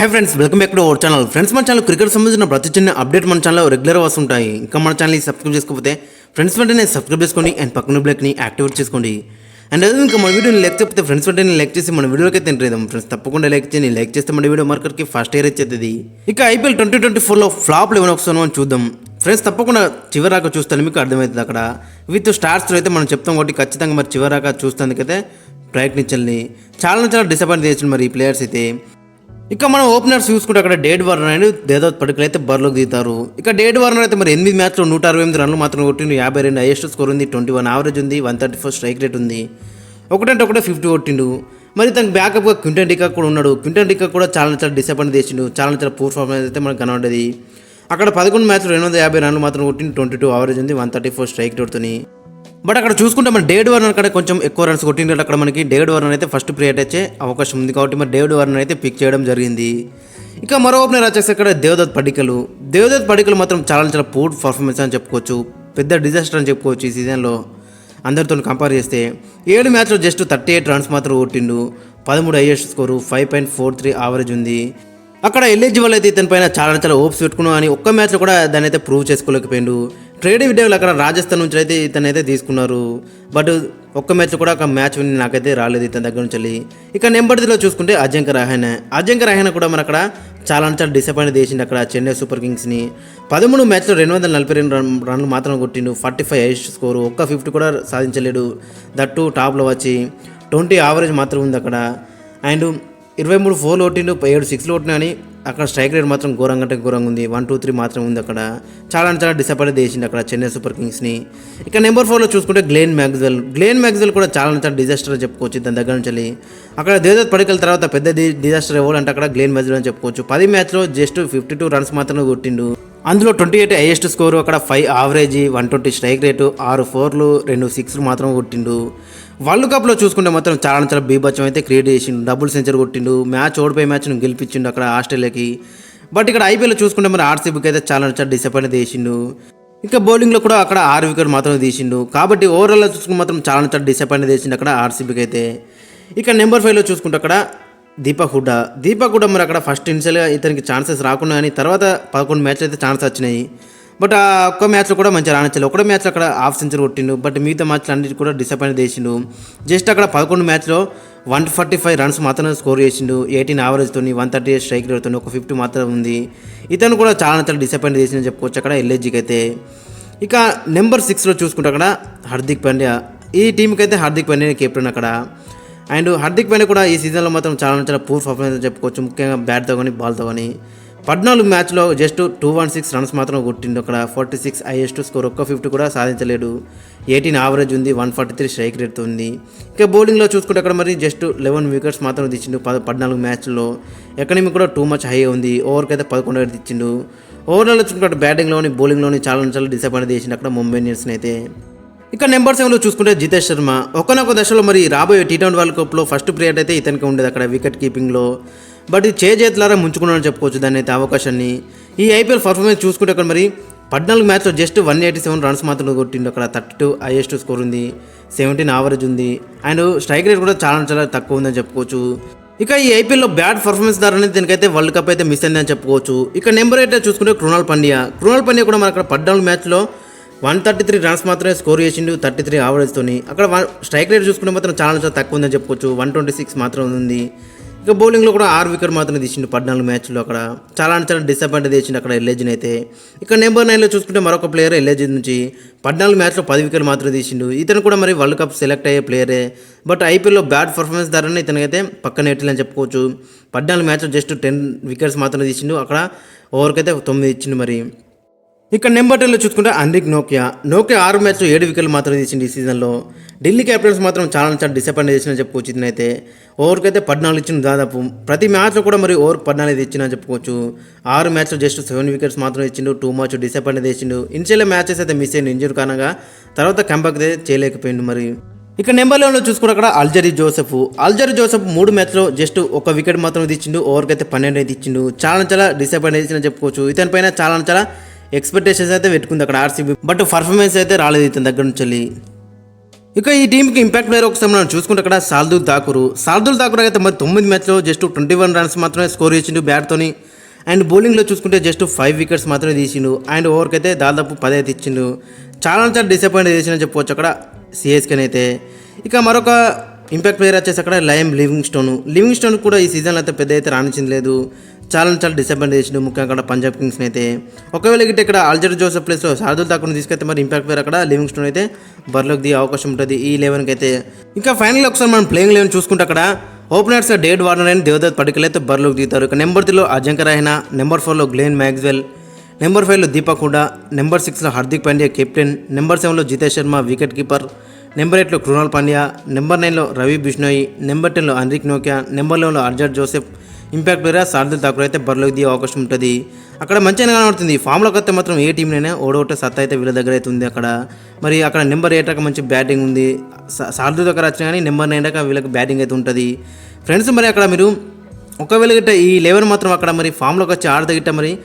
Hi friends welcome back to our channel friends మన channel cricket సంబంధించిన ప్రతి చిన్న అప్డేట్ మన ఛానల్లో రెగ్యులర్ వస్తుంటాయి. ఇంకా మన ఛానల్ని సబ్స్క్రైబ్ చేసుకోకపోతే ఫ్రెండ్స్ వెంటనే సబ్స్క్రైబ్ చేసుకోండి అండ్ పక్కన బ్లాక్ని యాక్టివేట్ చేసుకోండి. అండ్ అదే ఇంకా మన వీడియోని లైక్ చెప్తే ఫ్రెండ్స్ వెంటనే లైక్ చేసి మన వీడియోకి అయితే ఎంటర్ ఫ్రెండ్స్ తప్పకుండా లైక్ చేయండి. లైక్ చేస్తే మన వీడియో మార్కెట్కి ఫస్ట్ ఇయర్ వచ్చేది. ఇక ఐపీఎల్ ట్వంటీ ట్వంటీ ఫోర్లో ఫ్లాప్ లెవెన్ వస్తానో అని చూద్దాం. ఫ్రెండ్స్ తప్పకుండా చివరాక చూస్తాను. మీకు అర్థమవుతుంది అక్కడ. విత్ స్టార్స్తో అయితే మనం చెప్తాం కాబట్టి ఖచ్చితంగా మరి చివరాక చూస్తానికైతే ప్రయత్నించండి. చాలా చాలా డిసప్పాయింట్ చేసింది మరి ఈ ప్లేయర్స్ అయితే. ఇక మనం ఓపెనర్స్ చూసుకుంటే అక్కడ డేట్ వార్నర్ అని దేదాత్ పడికలు అయితే బరిలోకి దిగుతారు. ఇక డేట్ వార్నర్ అయితే మరి ఎనిమిది మ్యాచ్లో నూట అరవై ఎనిమిది రన్లు మాత్రం కొట్టిండు. యాభై రెండు హైయెస్ట్ స్కోర్ ఉంది ట్వంటీ వన్ యావరేజ్ ఉంది one thirty four strike rate ఉంది. ఒకటంటే ఒకటే ఫిఫ్టీ కొట్టిండు. మరి తనకు బ్యాకప్గా క్వింటన్ డికా కూడా ఉన్నాడు. క్వింటన్ డికా కూడా చాలా చాలా డిసప్పాయింట్ చేసిండు. చాలా చాలా పూర్ పర్ఫార్మెన్స్ అయితే మనకు కనబడ్డది. అక్కడ పదకొండు మ్యాచ్లు రెండు వందల యాభై రన్లు మాత్రం కొట్టిండు. ట్వంటీ టూ యావరేజ్ ఉంది వన్ థర్టీ ఫోర్ స్ట్రైక్ రేట్తోని బట్ అక్కడ చూసుకుంటే మన డేవిడ్ వార్నర్ అక్కడ కొంచెం ఎక్కువ రన్స్ కొట్టింది అక్కడ మనకి. డేవిడ్ వార్నర్ అయితే ఫస్ట్ ప్రియేట్ వచ్చే అవకాశం ఉంది కాబట్టి మరి డేవిడ్ వార్నర్ అయితే పిక్ చేయడం జరిగింది. ఇక మరో ఓపెనర్ వచ్చేసి ఇక్కడ దేవదత్ పడికలు. దేవదత్ పడికలు మాత్రం చాలా చాలా పూర్ పర్ఫార్మెన్స్ అని చెప్పుకోవచ్చు. పెద్ద డిజాస్టర్ అని చెప్పుకోవచ్చు ఈ సీజన్లో అందరితో కంపేర్ చేస్తే ఏడు మ్యాచ్లో జస్ట్ థర్టీ ఎయిట్ రన్స్ మాత్రం కొట్టిండు. పదమూడు highest score five point four three average ఉంది. అక్కడ ఎలిజిబుల్ అయితే ఇతని పైన చాలా చాలా ఓప్స్ పెట్టుకున్నాం అని ఒక్క మ్యాచ్లో కూడా దాన్ని అయితే ప్రూవ్ చేసుకోలేకపోయిండు. ట్రేడ్ విడేలు అక్కడ రాజస్థాన్ నుంచి అయితే ఇతను అయితే తీసుకున్నారు. బట్ ఒక్క మ్యాచ్ కూడా ఒక మ్యాచ్ విని నాకైతే రాలేదు ఇతని దగ్గర నుంచి వెళ్ళి. ఇక నెంబర్దిలో చూసుకుంటే అజంక రహానే. అజంక రహానే కూడా మన అక్కడ చాలా చాలా డిసప్పాయింట్ చేసిండు అక్కడ చెన్నై సూపర్ కింగ్స్ని. పదమూడు మ్యాచ్లో రెండు వందల నలభై రెండు రన్ రన్లు మాత్రం కొట్టిండు. ఫార్టీ ఫైవ్ హైయెస్ట్ స్కోర్ ఒక్క ఫిఫ్టీ కూడా సాధించలేడు. దట్టు టాప్లో వచ్చి ట్వంటీ యావరేజ్ మాత్రం ఉంది అక్కడ. అండ్ ఇరవై మూడు ఫోర్లు కొట్టిండు ఏడు సిక్స్లు కొట్టినా కానీ అక్కడ స్ట్రైక్ రేట్ మాత్రం ఘోరంగా అంటే ఘోరంగా ఉంది. వన్ టూ త్రీ మాత్రం ఉంది అక్కడ. చాలా అంటే చాలా డిసప్పాయింట్ చేసింది అక్కడ చెన్నై సూపర్ కింగ్స్ని. ఇక నెంబర్ ఫోర్లో చూసుకుంటే గ్లేన్ మ్యాగ్జెల్. గ్లేన్ మ్యాగ్జెల్ కూడా చాలా చాలా డిజాస్టర్ చెప్పుకోవచ్చు దాని దగ్గర నుంచి అక్కడ దేవదత్ పడికల తర్వాత పెద్ద డిజాస్టర్ ఎవరంటే అక్కడ గ్లేన్ మ్యాగ్జెల్ అని చెప్పుకోవచ్చు. పది మ్యాచ్లో జస్ట్ ఫిఫ్టీ టూ రన్స్ మాత్రమే కొట్టిండు. అందులో ట్వంటీ ఎయిట్ హైయెస్ట్ స్కోరు అక్కడ five average one twenty strike rate ఆరు ఫోర్లు రెండు సిక్స్లు మాత్రం కొట్టిండు. వరల్డ్ కప్లో చూసుకుంటే మాత్రం చాలా చాలా బీభత్సం అయితే క్రియేట్ చేసిండు. డబుల్ సెంచరీ కొట్టిండు. మ్యాచ్ ఓడిపోయి మ్యాచ్ను గెలిపించిండు అక్కడ ఆస్ట్రేలియాకి. బట్ ఇక్కడ ఐపీఎల్ చూసుకుంటే మరి ఆర్సీబీకి అయితే చాలా చాలా డిసప్పాయింట్ చేసిండు. ఇంకా బౌలింగ్లో కూడా అక్కడ ఆరు వికెట్ మాత్రం తీసిండు. కాబట్టి ఓవరాల్లో చూసుకుంటే మాత్రం చాలా చాలా డిసప్పాయింట్ చేసిండు అక్కడ ఆర్సీబీకి అయితే. ఇక నెంబర్ ఫైవ్లో చూసుకుంటే అక్కడ దీపక్ హుడ్డా. దీపక్ హుడ్డా మరి అక్కడ ఫస్ట్ ఇనిషియల్గా ఇతనికి ఛాన్సెస్ రాకుండా కానీ తర్వాత పదకొండు మ్యాచ్లు అయితే ఛాన్స్ వచ్చినాయి. బట్ ఆ ఒక్క మ్యాచ్లో కూడా మంచిగా రాణించాలి ఒకటే మ్యాచ్లో అక్కడ హాఫ్ సెంచరీ కొట్టిండు. బట్ మిగతా మ్యాచ్లు అన్నిటి కూడా డిసప్పాయింట్ చేసిండు. జస్ట్ అక్కడ పదకొండు మ్యాచ్లో వన్ ఫార్టీ ఫైవ్ రన్స్ మాత్రమే స్కోర్ చేసిండు. ఎయిటీన్ యావరేజ్తో వన్ థర్టీ ఎయిట్ స్ట్రైక్ రేట్తో ఒక ఫిఫ్టీ మాత్రం ఉంది. ఇతను కూడా చాలా చాలా డిసప్పాయింట్ చేసిందని చెప్పుకోవచ్చు అక్కడ ఎల్ఏజీకి అయితే. ఇక నెంబర్ సిక్స్లో చూసుకుంటే అక్కడ హార్దిక్ పాండ్యా. ఈ టీంకి అయితే హార్దిక్ పాండ్యా కెప్టెన్ అక్కడ. అండ్ హార్దిక్ పాండ్యా కూడా ఈ సీజన్లో మాత్రం చాలా చాలా పూర్ పర్ఫార్మెన్స్ చెప్పుకోవచ్చు. ముఖ్యంగా బ్యాట్తో కానీ బాల్తో కానీ పద్నాలుగు మ్యాచ్లో just two one six runs మాత్రం కొట్టిండు. అక్కడ ఫార్టీ సిక్స్ హైయెస్ట్ స్కోర్ ఒక్క ఫిఫ్టీ కూడా సాధించలేడు. ఎయిటీన్ యావరేజ్ ఉంది one forty three strike rate ఉంది. ఇక బౌలింగ్లో చూసుకుంటే అక్కడ మరి జస్ట్ లెవెన్ వికెట్స్ మాత్రం తెచ్చిండు పద పద్నాలుగు మ్యాచ్లో. ఎకనమీ కూడా టూ మచ్ హై ఉంది ఓవర్కి అయితే పదకొండు ఏడు ఇచ్చిండు ఓవరాల్ చూసుకుంటే బ్యాటింగ్లోని బౌలింగ్లోని చాలా చాలా డిసప్పాయింట్ చేసిండు అక్కడ ముంబై ఇండియన్స్ని అయితే. ఇక నెంబర్ సెవెన్లో చూసుకుంటే జితేష్ శర్మ. ఒకనొక దశలో మరి రాబోయే టీ ట్వంటీ వరల్డ్ కప్లో ఫస్ట్ ప్రియారిటీ అయితే ఇతనికి ఉండేది అక్కడ వికెట్ కీపింగ్లో. బట్ ఇది చేతులారా ముంచుకున్నాడని చెప్పుకోవచ్చు. దాని అయితే అవకాశాన్ని. ఈ ఐపీఎల్ పర్ఫార్మెన్స్ చూసుకుంటే అక్కడ మరి పద్నాలుగు మ్యాచ్లో just one eighty seven runs మాత్రం కొట్టిండు. అక్కడ థర్టీ టూ హైయెస్ట్ స్కోర్ ఉంది. సెవెంటీన్ ఆవరేజ్ ఉంది. అండ్ స్ట్రైక్ రేట్ కూడా చాలా చాలా తక్కువ ఉందని చెప్పుకోవచ్చు. ఇక ఈ ఐపీఎల్లో బ్యాడ్ పర్ఫార్మెన్స్ ద్వారా దీనికైతే వరల్డ్ కప్ అయితే మిస్ అయిందని చెప్పుకోవచ్చు. ఇక నెంబర్ ఎయిట్ చూసుకుంటే కృణాల్ పండ్యా. కృణాల్ పండ్యా కూడా మన అక్కడ పద్నాలుగు మ్యాచ్లో వన్ థర్టీ త్రీ రన్స్ మాత్రమే స్కోర్ చేసిండు థర్టీ త్రీ ఆవరేజ్తోని అక్కడ స్ట్రైక్ రేట్ చూసుకుంటే మాత్రం చాలా చాలా తక్కువ ఉందని చెప్పుకోవచ్చు. వన్ ట్వంటీ సిక్స్ మాత్రం ఉంది. ఇక బౌలింగ్లో కూడా ఆరు వికెట్ మాత్రమే తీసిండు పద్నాలుగు మ్యాచ్లో అక్కడ. చాలా చాలా డిసప్పాయింట్ చేసిండు అక్కడ ఎల్ఏజిని అయితే. ఇక నెంబర్ నైన్లో చూసుకుంటే మరొక ప్లేయర్ ఎల్ఏజీ నుంచి పద్నాలుగు మ్యాచ్లో పది వికెట్ మాత్రం తీసిండు. ఇతను కూడా మరి వరల్డ్ కప్ సెలెక్ట్ అయ్యే ప్లేయరే. బట్ ఐపీఎల్లో బ్యాడ్ పర్ఫార్మెన్స్ ద్వారానే ఇతనికైతే పక్కన ఎట్లని చెప్పుకోవచ్చు. పద్నాలుగు మ్యాచ్లో జస్ట్ టెన్ వికెట్స్ మాత్రమే తీసిండు. అక్కడ ఓవర్కైతే తొమ్మిది ఇచ్చిండు మరి. ఇక్కడ నెంబర్ టెన్లో చూసుకుంటే అన్రిక్ నోకియా. నోకియా ఆరు మ్యాచ్లో ఏడు వికెట్లు మాత్రం తీసింది ఈ సీజన్లో. ఢిల్లీ క్యాపిటల్స్ మాత్రం చాలా చాలా డిసప్పాయింట్ చేసిన చెప్పుకోవచ్చు ఇతనైతే ఓవర్కి అయితే పద్నాలుగు ఇచ్చిన దాదాపు. ప్రతి మ్యాచ్లో కూడా మరి ఓవర్ పద్నాలుగు ఇచ్చిన చెప్పుకోవచ్చు. ఆరు మ్యాచ్లో జస్ట్ సెవెన్ వికెట్స్ మాత్రం ఇచ్చిండు. టూ మ్యాచ్ డిసప్పాయింట్ చేసిండు. ఇనిషియల్ మ్యాచెస్ అయితే మిస్ అయిన ఇంజూర్ కారణంగా. తర్వాత కంబ్యాక్ అయితే చేయలేకపోయిండు మరి. ఇక నెంబర్ లెవెన్లో చూసుకుంటే అక్కడ అల్జరీ జోసెఫ్. అల్జరీ జోసెఫ్ మూడు మ్యాచ్లో జస్ట్ ఒక వికెట్ మాత్రం తెచ్చిండు ఓవర్కి అయితే పన్నెండు అయితే ఇచ్చిండు. చాలా చాలా డిసప్పాయింట్ చేసిన చెప్పుకోవచ్చు. ఇతని పైన చాలా చాలా ఎక్స్పెక్టేషన్స్ అయితే పెట్టుకుంది అక్కడ ఆర్సీబీ బట్ పర్ఫార్మెన్స్ అయితే రాలేదు ఇతని దగ్గర నుంచి వెళ్ళి. ఇక ఈ టీంకి ఇంపాక్ట్ ప్లేయర్ ఒకసారి మనం చూసుకుంటే అక్కడ సాల్దుల్ ఠాకూర్. సాల్దుల్ ఠాకూర్ అయితే మరి తొమ్మిది మ్యాచ్లో జస్ట్ ట్వంటీ వన్ రన్స్ మాత్రమే స్కోర్ చేసిండు బ్యాట్తోని అండ్ బౌలింగ్లో చూసుకుంటే జస్ట్ ఫైవ్ వికెట్స్ మాత్రమే తీసిండు. అండ్ ఓవర్కి అయితే దాదాపు పది అయితే ఇచ్చిండు. చాలా చాలా డిసప్పాయింట్ చేసిందని చెప్పవచ్చు అక్కడ సిఎస్కేని అయితే. ఇక మరొక ఇంపాక్ట్ ప్లేయర్ వచ్చేసి అక్కడ లయం లివింగ్ స్టోన్ లివింగ్ స్టోన్ కూడా ఈ సీజన్లో అయితే పెద్ద అయితే రాణించింది లేదు. చాలా చాలా డిసప్పాయింట్ చేసిండు. ముఖ్యంగా అక్కడ పంజాబ్ కింగ్స్ని అయితే. ఒకవేళ గిట్ట ఇక్కడ అల్జర్ జోసెఫ్ ప్లేస్లో శార్దుల్ ఠాకూర్ని తీసుకెళ్తే మరి ఇంపాక్ట్ ప్లేయర్ అక్కడ లివింగ్ స్టోన్ అయితే బరిలోకి దిగే అవకాశం ఉంటుంది ఈ లెవెన్కి అయితే. ఇంకా ఫైనల్ ఒకసారి మనం ప్లేయింగ్ లెవెన్ చూసుకుంటే అక్కడ ఓపెనర్స్గా date Warner and Devdutt Padikkal అయితే బరిలోకి దిగుతారు. ఇక నెంబర్ త్రీలో అజంక రహనా నెంబర్ ఫోర్లో గ్లేన్ మ్యాక్స్వెల్ నెంబర్ ఫైవ్లో దీపక్ హుడా నెంబర్ సిక్స్లో హార్దిక్ పాండ్యా కెప్టెన్ నెంబర్ సెవెన్లో Jitesh Sharma wicket keeper number ఎయిట్లో కృణాల్ పాండ్యా నెంబర్ నైన్లో రవి బిష్ణోయి నెంబర్ టెన్లో Anrich Nokia number లెవెన్లో Alzarri Joseph impact player Shardul Thakur అయితే బరిలోకి దిగే అవకాశం ఉంటుంది. అక్కడ మంచిగా కనబడుతుంది. ఫామ్లోకి వస్తే మాత్రం ఏ టీంనైనా ఓడగొట్టే సత్తా అయితే వీళ్ళ దగ్గర అయితే ఉంది అక్కడ. మరి అక్కడ నెంబర్ ఎయిట్ రకం మంచి బ్యాటింగ్ ఉంది. శా- శార్దుల్ దగ్గర వచ్చినా కానీ నెంబర్ నైన్ దాకా వీళ్ళకి బ్యాటింగ్ అయితే ఉంటుంది. ఫ్రెండ్స్ మరి అక్కడ మీరు ఒకవేళ గిట్ట ఈ లెవెన్ మాత్రం అక్కడ మరి ఫామ్లోకి వచ్చి ఆడద గిట్ట మరి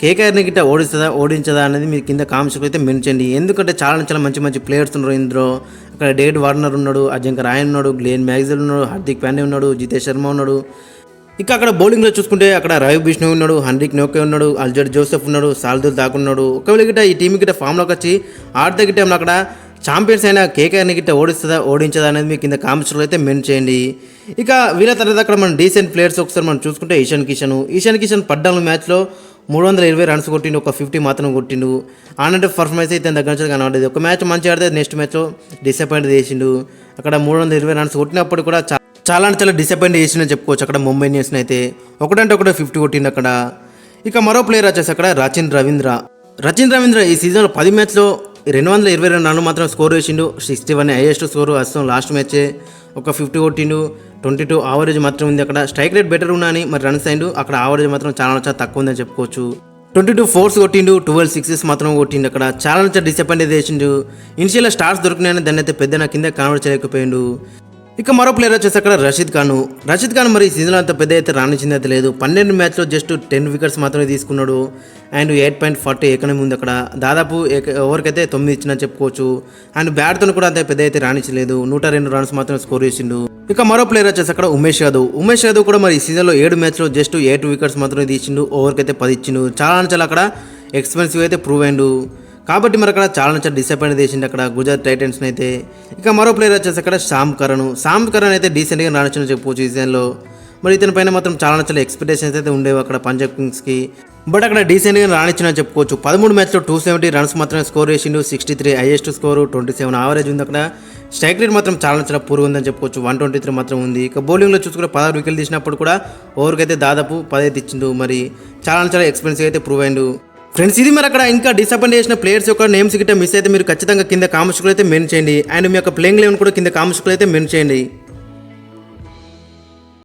కేకేఆర్ని గిట్ట ఓడిస్తుందా ఓడించదా అనేది మీరు కింద కామెంట్స్లో అయితే మెన్చండి ఎందుకంటే చాలా చాలా మంచి మంచి ప్లేయర్స్ ఉన్నారు ఇందులో. అక్కడ డేట్ వార్నర్ ఉన్నాడు అజంక రాయన్ ఉన్నాడు గ్లేన్ మ్యాగ్జిల్ ఉన్నాడు హార్దిక్ పాండే ఉన్నాడు జితేష్ శర్మ ఉన్నాడు. ఇక అక్కడ బౌలింగ్లో చూసుకుంటే అక్కడ రవి బిష్ణు ఉన్నాడు హన్రిక్ నోకే ఉన్నాడు అల్జర్ జోసెఫ్ ఉన్నాడు సాల్దుల్ దాక్ ఉన్నాడు. ఒకవేళ గిట్ట ఈ టీం గిట్ట ఫామ్లోకి వచ్చి ఆడితే గిట్ట అక్కడ ఛాంపియన్స్ అయిన కేకేఆర్ని గిట్ట ఓడిస్తుందా ఓడించదా అనేది మీకు కింద కామెంట్స్లో అయితే మెన్ చేయండి. ఇక వీళ్ళ తర్వాత అక్కడ మనం డీసెంట్ ప్లేయర్స్ ఒకసారి మనం చూసుకుంటే ఈశాన్ కిషన్. ఈశాన్ కిషన్ పడ్డాను మ్యాచ్లో మూడు వందల ఇరవై రన్స్ కొట్టిండు ఒక ఫిఫ్టీ మాత్రం కొట్టిండు. ఆనంద పర్ఫార్మెన్స్ అయితే దగ్గర నుంచి కనబడేది ఒక మ్యాచ్ మంచి ఆడితే నెక్స్ట్ మ్యాచ్లో డిసప్పాయింట్ చేసిండు. అక్కడ మూడు వందల ఇరవై రన్స్ కొట్టినప్పుడు కూడా చాలా అంటే చాలా డిసప్పాయింట్ చేసిందని చెప్పుకోవచ్చు. అక్కడ ముంబై ఇండియన్స్ని అయితే ఒకటంటే ఒకటే ఫిఫ్టీ కొట్టింది అక్కడ. ఇక మరో ప్లేయర్ వచ్చేసి అక్కడ రచిన్ రవీంద్ర. రచిన్ రవీంద్ర ఈ సీజన్లో పది మ్యాచ్లో రెండు వందల ఇరవై రెండు రన్లు మాత్రం స్కోర్ వేసిండు. సిక్స్టీ వన్ హైయెస్ట్ స్కోర్ వస్తాం లాస్ట్ మ్యాచే ఒక ఫిఫ్టీ కొట్టిండు. ట్వంటీ టూ ఆవరేజ్ మాత్రం ఉంది అక్కడ. స్ట్రైక్ రేట్ బెటర్ ఉన్నా అని మరి రన్స్ అయిండు. అక్కడ ఆవరేజ్ మాత్రం చాలా చాలా తక్కువ ఉందని చెప్పుకోవచ్చు. ట్వంటీ టూ ఫోర్స్ కొట్టిండు. ట్వెల్వ్ సిక్సెస్ మాత్రం కొట్టిండు అక్కడ. చాలా చాలా డిసప్పాయింట్ చేసిండు. ఇనిషియల్ స్టార్స్ దొరికినాయని దాన్ని అయితే పెద్ద నా కింద కన్వర్ట్ చేయలేకపోయిండు ఇక మరో ప్లేయర్ వచ్చేసి అక్కడ రషీద్ ఖాన్. రషీద్ ఖాన్ మరి ఈ సీజన్లో అంత పెద్ద అయితే రాణించింది అయితే లేదు. పన్నెండు మ్యాచ్లో జస్ట్ టెన్ వికెట్స్ మాత్రమే తీసుకున్నాడు. And eight point forty economy ఉంది అక్కడ. దాదాపు ఎవరికైతే ఓవర్కైతే తొమ్మిది ఇచ్చిన చెప్పుకోవచ్చు. అండ్ బ్యాట్తో కూడా అంత పెద్ద అయితే రాణించలేదు. నూట రెండు రన్స్ మాత్రం స్కోర్ చేసిండు. ఇక మరో ప్లేయర్ వచ్చేసి అక్కడ ఉమేష్ యాదవ్. ఉమేష్ యాదవ్ కూడా మరి ఈ సీజన్లో ఏడు మ్యాచ్లో జస్ట్ ఎయిట్ వికెట్స్ మాత్రమే తీసిండు. ఓవర్కైతే పది ఇచ్చిండు. చాలా చాలా అక్కడ ఎక్స్పెన్సివ్ అయితే ప్రూవ్ అయిండు. కాబట్టి మరి అక్కడ చాలా నుంచి డిసప్పాయింట్ చేసింది అక్కడ గుజరాత్ టైటన్స్ని అయితే. ఇక మరో ప్లేయర్ వచ్చేసి అక్కడ శామ్ కరణ్ శామ్ కరణ్ అయితే డీసెంట్గా రాణించిన చెప్పుకోవచ్చు ఈ సీజన్లో మరి ఇతని పైన మాత్రం చాలా నచ్చల ఎక్స్పెక్టేషన్స్ అయితే ఉండేవి అక్కడ పంజాబ్ కింగ్స్కి బట్ అక్కడ డీసెంట్గా రాణించిన చెప్పుకోవచ్చు. పదమూడు మ్యాచ్లో టూ సెవెంటీ రన్స్ మాత్రమే స్కోర్ చేసిండు. Sixty three highest score twenty seven average ఉంది అక్కడ. స్ట్రైక్ రేట్ మాత్రం చాలా నచ్చల పూర్వ ఉందని చెప్పుకోవచ్చు. వన్ ట్వంటీ త్రీ మాత్రం ఉంది. ఇక బౌలింగ్లో చూసుకుంటే పదహారు వికెట్లు తీసినప్పుడు కూడా ఓవర్కి అయితే దాదాపు పదైతే ఇచ్చిండు మరి చాలా చాలా ఎక్స్పెన్సివ్ అయితే ప్రూవ్ అయిండు. ఫ్రెండ్స్ ఇది మరి అక్కడ ఇంకా డిసప్పాయింట్ చేసిన ప్లేయర్స్ యొక్క నేమ్స్ గిట్ట మిస్ అయితే మీరు ఖచ్చితంగా కింద కామెంట్స్లో అయితే మెన్ చేయండి. అండ్ మీ యొక్క ప్లేయింగ్ లెవెన్ కూడా కింద కామెంట్స్లో అయితే మెన్ చేయండి.